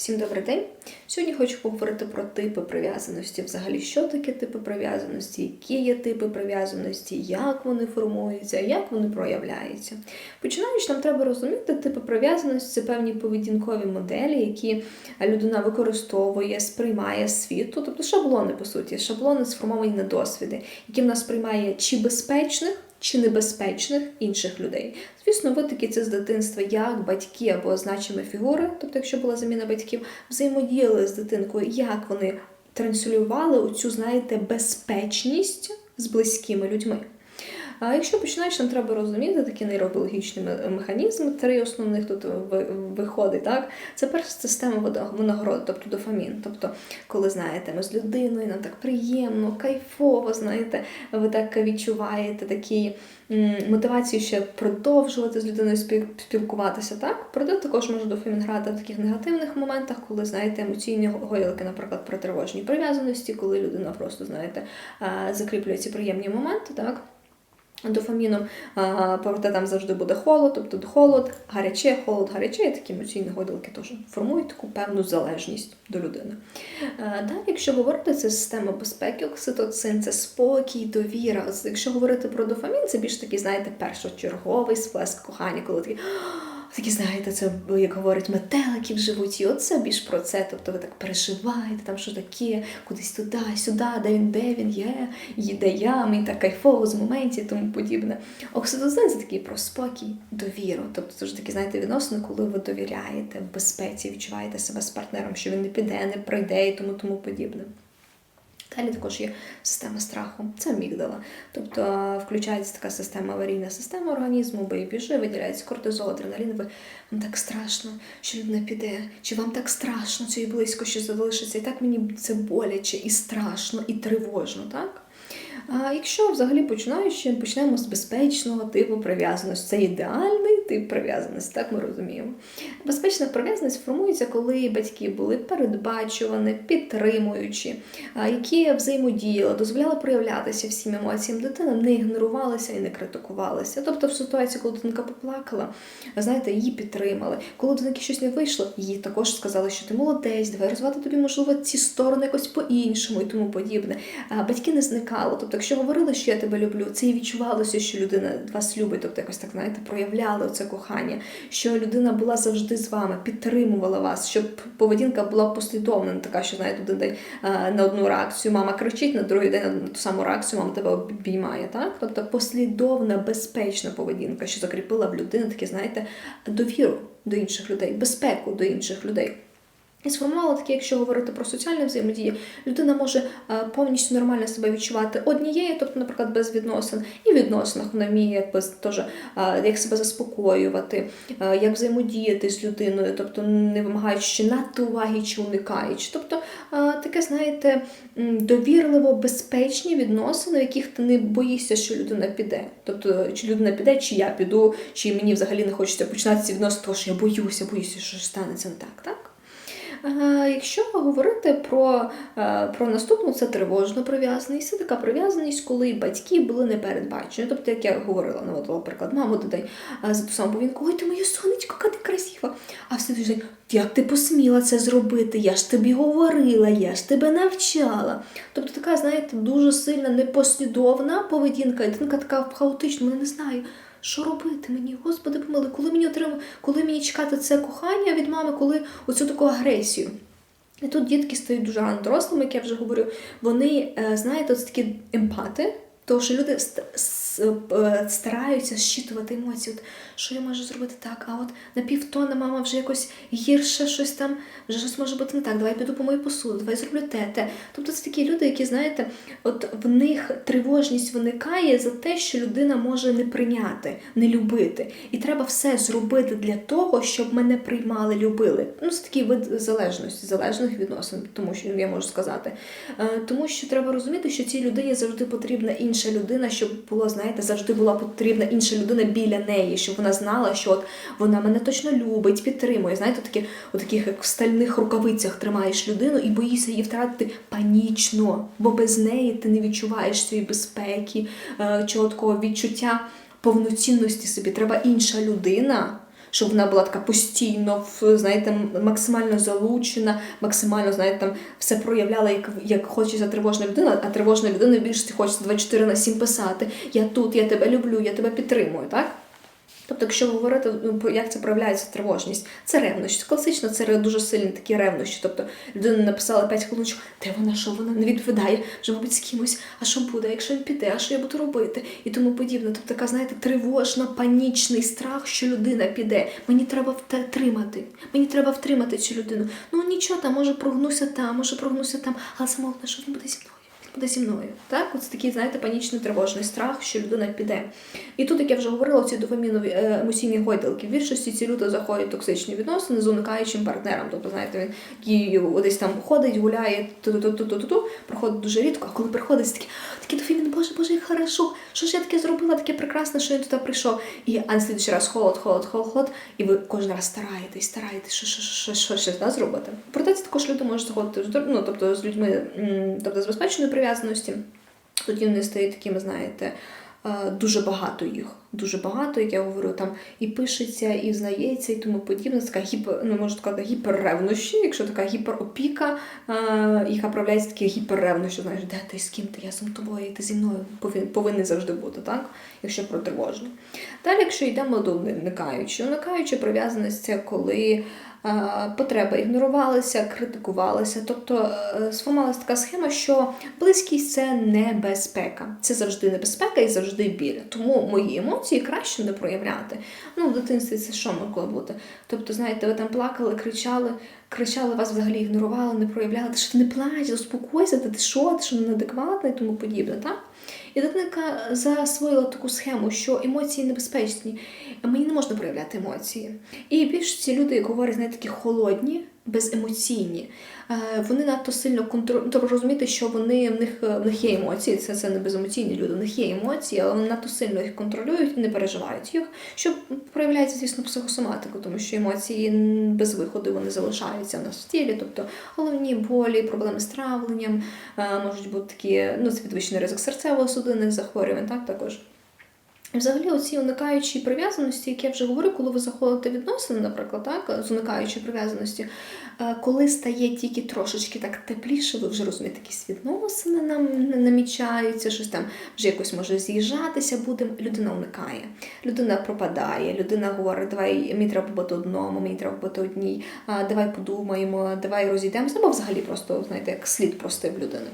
Всім добрий день! Сьогодні хочу поговорити про типи прив'язаності. Взагалі, що таке типи прив'язаності, які є типи прив'язаності, як вони формуються, як вони проявляються. Починаючи, нам треба розуміти, типи прив'язаності це певні поведінкові моделі, які людина використовує, сприймає світу, тобто шаблони, по суті, шаблони сформовані на досвіди, які вона сприймає чи безпечних чи небезпечних інших людей. Звісно, ви такі це з дитинства, як батьки або значимі фігури, тобто, якщо була заміна батьків, взаємодіяли з дитинкою, як вони транслювали оцю, знаєте, безпечність з близькими людьми. А якщо починаєш, нам треба розуміти такі нейробіологічні механізми, три основних тут виходить. Так? Це перша система винагороди, тобто дофамін. Тобто, коли знаєте, ми з людиною, нам так приємно, кайфово, знаєте, ви так відчуваєте такі мотивацію ще продовжувати з людиною спілкуватися. Так, проте також може дофамін грати в таких негативних моментах, коли знаєте емоційні гойлики, наприклад, про тривожні прив'язаності, коли людина просто знаєте закріплює ці приємні моменти, так. Дофаміном, проте там завжди буде холод, тобто холод, гаряче, холод, гаряче, і такі емоційні годилки теж формують таку певну залежність до людини. Далі, якщо говорити, це система безпеки, окситоцин, це спокій, довіра. Якщо говорити про дофамін, це більш такий, знаєте, першочерговий сплеск кохання, коли такий такі, знаєте, це, як говорять, метелики в животі. Оце більш про це. Тобто ви так переживаєте, там що таке, кудись туди, сюди, де він, де він є, де я, мені так кайфово з моменті і тому подібне. Окситоцин це такий про спокій, довіру. Тобто це ж такі, знаєте, відносини, коли ви довіряєте в безпеці, відчуваєте себе з партнером, що він не піде, не пройде і тому тому подібне. Далі також є система страху, це амігдала. Тобто включається така система аварійна система організму, бо і біжи, виділяється кортизол, адреналін, ви вам так страшно, що людина піде, чи вам так страшно, чи близько що залишиться. І так мені це боляче, і страшно, і тривожно, так? А якщо взагалі починаючи, почнемо з безпечного типу прив'язаності, це ідеальний тип прив'язаності, так ми розуміємо. Безпечна прив'язаність формується, коли батьки були передбачувані, підтримуючі, які взаємодіяли, дозволяли проявлятися всім емоціям дитини, не ігнорувалися і не критикувалися. Тобто, в ситуації, коли дитинка поплакала, знаєте, її підтримали. Коли дитинки щось не вийшло, їй також сказали, що ти молодець, давай розвивати тобі, можливо, ці сторони якось по-іншому і тому подібне. Батьки не зникали. Тобто, якщо говорили, що я тебе люблю, це і відчувалося, що людина вас любить, тобто якось так, знаєте, проявляли це кохання, що людина була завжди з вами, підтримувала вас, щоб поведінка була послідовна, не така, що знаєте, один день на одну реакцію мама кричить, на другий день на ту саму реакцію мама тебе обіймає. Так? Тобто послідовна, безпечна поведінка, що закріпила в людини таке, знаєте, довіру до інших людей, безпеку до інших людей. І сформувала таке, якщо говорити про соціальну взаємодію, людина може повністю нормально себе відчувати однією, тобто, наприклад, без відносин, і в відносинах вона вміє якби теж як себе заспокоювати, як взаємодіяти з людиною, тобто не вимагаючи надто уваги чи уникаючи. Тобто таке, знаєте, довірливо безпечні відносини, в яких ти не боїшся, що людина піде. Тобто, чи людина піде, чи я піду, чи мені взагалі не хочеться починати ці відносини, тому що я боюся, боюся, що станеться не так, так? Якщо говорити про про наступну, це тривожна прив'язаність. Це така прив'язаність, коли батьки були непередбачені. Тобто, як я говорила, наводила приклад, маму дітей за ту саму повінку, ой, ти моє сонечко, яка ти красива. А все тиждень, як ти посміла це зробити? Я ж тобі говорила, я ж тебе навчала. Тобто така, знаєте, дуже сильна непослідовна поведінка, дитинка така хаотична, не знаю. Що робити мені? Господи, помили, коли мені отримав, коли мені чекати це кохання від мами, коли оцю таку агресію. І тут дітки стають дуже дорослими, як я вже говорю, вони, е, знаєте, ось такі емпати, тому що люди стараються зчитувати емоції. От, Що я можу зробити так? А от на півтона мама вже якось гірше щось там, вже щось може бути не так. Давай піду по мою посуду, давай зроблю те, те. Тобто це такі люди, які, знаєте, от в них тривожність виникає за те, що людина може не прийняти, не любити. І треба все зробити для того, щоб мене приймали, любили. Ну, це такий вид залежності, залежних відносин, тому що я можу сказати. Е, тому що треба розуміти, що цій людині завжди потрібна інша людина, щоб було, знаєте, завжди була потрібна інша людина біля неї, щоб вона знала, що от вона мене точно любить, підтримує. Знаєте, такі, у таких як в стальних рукавицях тримаєш людину і боїшся її втратити панічно, бо без неї ти не відчуваєш цієї безпеки, е, чого такого відчуття повноцінності собі. Треба інша людина. Щоб вона була така постійно, знаєте, максимально залучена, максимально, знаєте, там все проявляла, як, як хочеться тривожна людина, а тривожна людина більше хочеться 24 на 7 писати. Я тут, я тебе люблю, я тебе підтримую, так? Тобто, якщо говорити, ну, про- як це проявляється тривожність, це ревнощі. Класично, це дуже сильні такі ревнощі. Тобто людина написала 5 хвилиночок, де вона, що вона не відповідає, вже, мабуть, з кимось, а що буде, якщо він піде, а що я буду робити? І тому подібне. Тобто така, знаєте, тривожна, панічний страх, що людина піде. Мені треба втримати. Мені треба втримати цю людину. Ну нічого там, може прогнуся там, може прогнуся там, але саме головне, що він буде зі мною. Буде зі мною. Так, ось такий, знаєте, панічний тривожний страх, що людина піде. І тут, як я вже говорила, ці дофамінові е, емоційні гойдалки. В більшості ці люди заходять в токсичні відносини з уникаючим партнером. Тобто, знаєте, він десь там ходить, гуляє, ту-ту-ту-ту-ту, проходить дуже рідко, а коли приходить, такі, такий дофамін, боже, боже, як хорошо, що ж я таке зробила, таке прекрасне, що він туди прийшов. І а на слідчий раз холод, холод, холод, холод, і ви кожен раз стараєтесь, стараєтесь, що, що, що, що, що, що зробити. Проте це також люди можуть заходити ну, тобто, з людьми, тобто з безпечною прив'язаності. Тоді вони стають такими, знаєте, е, дуже багато їх. Дуже багато, як я говорю, там і пишеться, і знається, і тому подібне. Така гіпер, ну можна сказати, гіперревнощі, якщо така гіперопіка, е, яка проявляється такі гіперревнощі, знаєш, де ти з ким ти, я з тобою, і ти зі мною повинен, повинен завжди бути, так? Якщо про тривожну. Далі, якщо йдемо до уникаючої, уникаюча прив'язаність це коли потреби ігнорувалися, критикувалися. Тобто е, сформувалася така схема, що близькість це небезпека. Це завжди небезпека і завжди біль. Тому мої емоції краще не проявляти. Ну, в дитинстві це що могло бути? Тобто, знаєте, ви там плакали, кричали, кричали, вас взагалі ігнорували, не проявляли, ти що ти не плач, заспокойся, ти що, ти що неадекватний і тому подібне, так? І дитинка засвоїла таку схему, що емоції небезпечні, мені не можна проявляти емоції. І більш ці люди, говорять, знаєте, такі холодні, беземоційні. Е, Вони надто сильно контролюють. Тобто розуміти, що вони в них в них є емоції, це, це не беземоційні люди, в них є емоції, але вони надто сильно їх контролюють і не переживають їх, що проявляється, звісно, психосоматику, тому що емоції без виходу вони залишаються в нас в тілі, тобто головні болі, проблеми з травленням, е, можуть бути такі, ну, підвищений ризик серцево-судинних захворювань, так також. Взагалі, оці уникаючі прив'язаності, які я вже говорю, коли ви заходите в відносини, наприклад, так, з уникаючої прив'язаності, е, коли стає тільки трошечки так тепліше, ви вже розумієте, якісь відносини нам намічаються, щось там вже якось може з'їжджатися буде, людина уникає, людина пропадає, людина говорить, давай мені треба бути одному, мені треба бути одній, давай подумаємо, давай розійдемося, або взагалі просто, знаєте, як слід простив людини.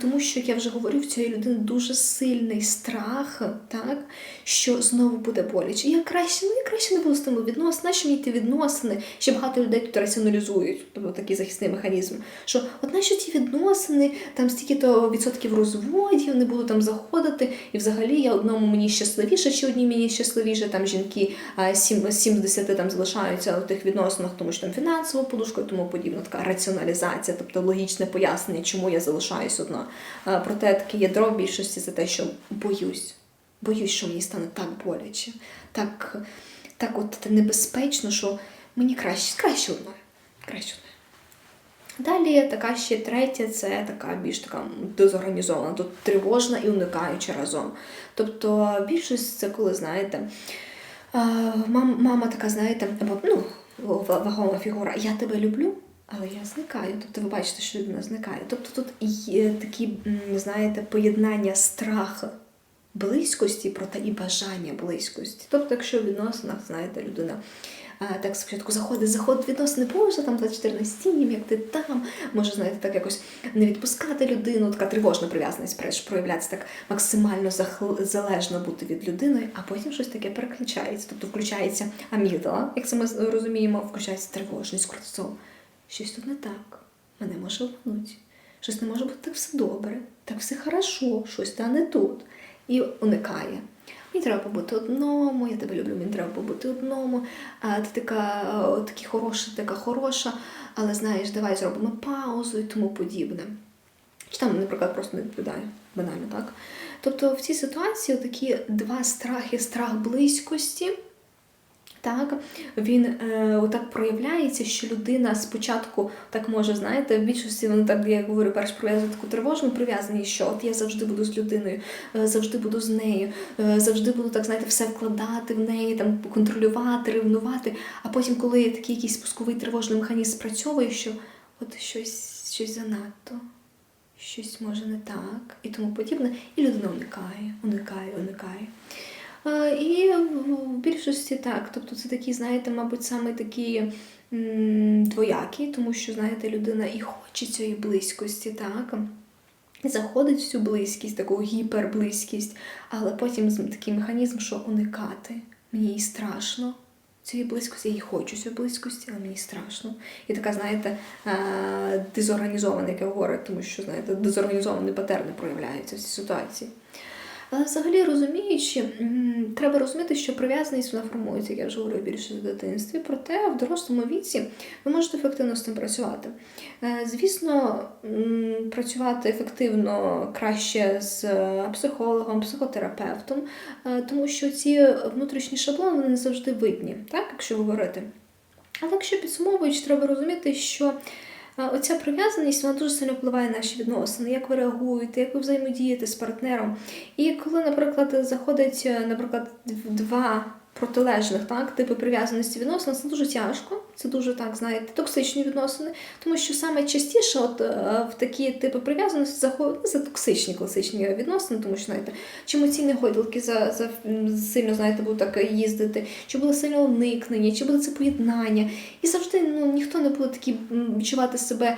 Тому що, як я вже говорю, в цієї людини дуже сильний страх, так, що знову буде боляче. Я краще, ну я краще не буду з тими відносин, нащо мені ті відносини? Ще багато людей тут раціоналізують, тобто такий захисний механізм. Що от нащо ті відносини, там стільки-то відсотків розводів, не буду там заходити, і взагалі я одному мені щасливіше, чи одній мені щасливіше, там жінки а, 7, 7 з 10 там залишаються у тих відносинах, тому що там фінансова подушка і тому подібне, така раціоналізація, тобто логічне пояснення, чому я залишаюсь одна. Проте таке ядро в більшості за те, що боюсь. Боюсь, що мені стане так боляче, так, так от небезпечно, що мені краще, краще одною. Краще одною. Далі така ще третя, це така більш така дезорганізована, тут тривожна і уникаюча разом. Тобто більшість це коли, знаєте, мам, мама така, знаєте, або ну, вагома фігура, я тебе люблю, але я зникаю. Тобто ви бачите, що людина зникає. Тобто тут є такі, знаєте, поєднання страху близькості, проте і бажання близькості. Тобто, якщо в відносинах, знаєте, людина так спочатку заходить, заходить відносини, боже, там 24 на 7, як ти там, може, знаєте, так якось не відпускати людину, така тривожна прив'язаність проявлятися так максимально залежно бути від людини, а потім щось таке переключається. Тобто включається амігдала, як це ми розуміємо, включається тривожність, кортизол. Щось тут не так. Мене може обманути. Щось не може бути так все добре, так все хорошо, щось та не тут. І уникає. Мені треба побути одному, я тебе люблю, мені треба побути одному. А ти така, такі хороша, така хороша, але знаєш, давай зробимо паузу і тому подібне. Чи там, наприклад, просто не відповідає банально, так? Тобто в цій ситуації такі два страхи: страх близькості Так, він е, отак проявляється, що людина спочатку так може, знаєте, в більшості вони так, я говорю, перш прив'язують таку тривожну прив'язаність, що от я завжди буду з людиною, е, завжди буду з нею, е, завжди буду так, знаєте, все вкладати в неї, там контролювати, ревнувати. А потім, коли такий якийсь спусковий тривожний механізм спрацьовує, що от щось, щось занадто, щось може не так і тому подібне, і людина уникає, уникає, уникає. І в більшості так. Тобто це такі, знаєте, мабуть, саме такі двоякі, тому що, знаєте, людина і хоче цієї близькості, так. І заходить в цю близькість, таку гіперблизькість, але потім такий механізм, що уникати. Мені їй страшно. Цієї близькості, я їй хочу цієї близькості, але мені страшно. І така, знаєте, дезорганізована, як я говорю, тому що, знаєте, дезорганізовані патерни проявляються в цій ситуації. Але взагалі розуміючи, треба розуміти, що прив'язаність вона формується, як я вже говорю більше в дитинстві. Проте в дорослому віці ви можете ефективно з цим працювати. Е, Звісно, працювати ефективно краще з е, психологом, психотерапевтом, е, тому що ці внутрішні шаблони не завжди видні, так, якщо говорити. Але якщо підсумовуючи, треба розуміти, що Оця прив'язаність вона дуже сильно впливає на наші відносини, як ви реагуєте, як ви взаємодієте з партнером. І коли, наприклад, заходить, е, наприклад, два протилежних так, типи прив'язаності відносин, це дуже тяжко, це дуже так, знаєте, токсичні відносини, тому що саме частіше от, е, в такі типи прив'язаності заходять ну, це токсичні класичні відносини, тому що знаєте, чи емоційні гойдалки за, за сильно знаєте, будуть так їздити, чи буде сильно уникнення, чи буде це поєднання. І завжди ну, ніхто не буде такі відчувати себе,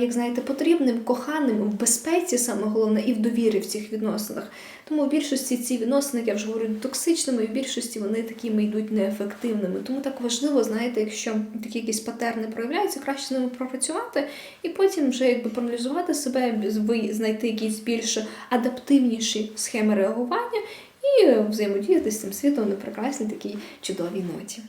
як знаєте, потрібним, коханим, в безпеці, саме головне, і в довірі в цих відносинах. Тому в більшості ці відносини, я вже говорю, токсичними, і в більшості вони такими йдуть неефективними. Тому так важливо, знаєте, якщо такі якісь патерни проявляються, краще з ними пропрацювати і потім вже якби проаналізувати себе, знайти якісь більш адаптивніші схеми реагування і взаємодіяти з цим світом на прекрасній такій чудовій ноті.